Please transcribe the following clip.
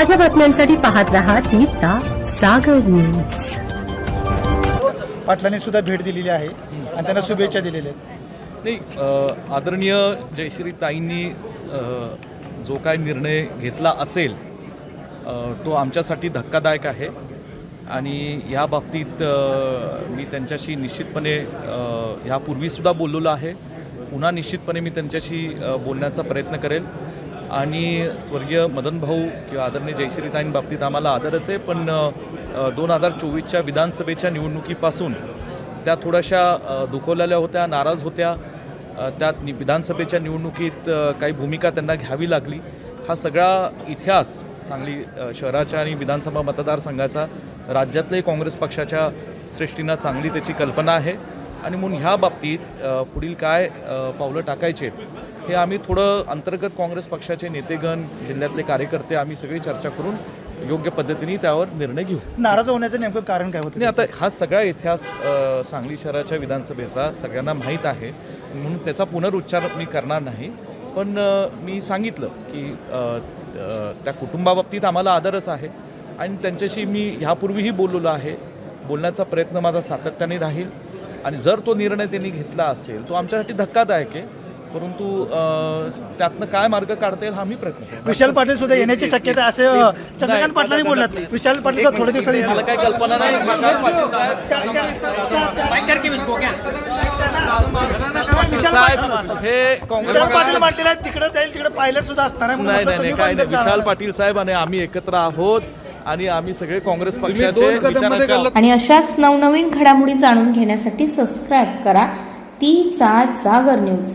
ताज्या बातम्यांसाठी पाहत रहा तिचा सागर न्यूज पाटलांनी सुद्धा भेट दिलेली आहे आणि त्यांना शुभेच्छा दिलेल्या आहेत. नाही अ, आदरणीय जयश्री ताईंनी अ, जो काय निर्णय घेतला असेल अ, तो आमच्यासाठी धक्कादायक आहे. आणि या बाबतीत अ, मी त्यांच्याशी निश्चितपणे अ, ह्यापूर्वीसुद्धा बोललेलो आहे. पुन्हा निश्चितपणे मी त्यांच्याशी अ, बोलण्याचा प्रयत्न करेल. आणि स्वर्गीय मदन भाऊ किंवा आदरणीय जयश्रीताईंबाबतीत आम्हाला आदरच आहे. पण दोन हजार चोवीसच्या विधानसभेच्या निवडणुकीपासून त्या थोड्याशा दुखवलेल्या होत्या नाराज होत्या. त्यात नि विधानसभेच्या निवडणुकीत काही भूमिका त्यांना घ्यावी लागली. हा सगळा इतिहास सांगली शहराच्या आणि विधानसभा मतदारसंघाचा राज्यातल्याही काँग्रेस पक्षाच्या सृष्टीनं चांगली त्याची कल्पना आहे. आणि म्हणून ह्या बाबतीत पुढील काय पावलं टाकायचे हे आम्ही थोडं अंतर्गत काँग्रेस पक्षाचे नेतेगण जिल्ह्यातले कार्यकर्ते आम्ही सगळी चर्चा करून योग्य पद्धतीने त्यावर निर्णय घेऊ. नाराज होण्याचं नेमकं कारण काय होतं नाही आता हा सगळा इतिहास सांगली शहराच्या विधानसभेचा सगळ्यांना माहीत आहे. म्हणून त्याचा पुनरुच्चार मी करणार नाही. पण मी सांगितलं की त्या कुटुंबाबाबतीत आम्हाला आदरच आहे. आणि त्यांच्याशी मी ह्यापूर्वीही बोललेलो आहे. बोलण्याचा प्रयत्न माझा सातत्याने राहील. आणि जर तो निर्णय त्यांनी घेतला असेल तो आमच्यासाठी धक्कादायक आहे. परंतु अ, त्यातनं काय मार्ग काढता येईल हा मी प्रयत्न. विशाल पाटील सुद्धा येण्याची शक्यता आहे असे चंद्रकांत पाटलांनी बोललात विशाल पाटील थोड्या दिवसात मला येतील. काही कल्पना नाही. विशाल पाटील साहेब. विशाल साहेब पाटील- हे काँग्रेस पाटील म्हटलेलं आहे तिकडे जाईल तिकडे पायलट सुद्धा असणार नाही नाही काय नाही विशाल. पाटील साहेब आणि आम्ही एकत्र आहोत. आणि आम्ही सगळे काँग्रेस पक्षाचे आणि अशाच नवनवीन घडामोडी जाणून घेण्यासाठी सबस्क्राईब करा. तिचा जागर न्यूज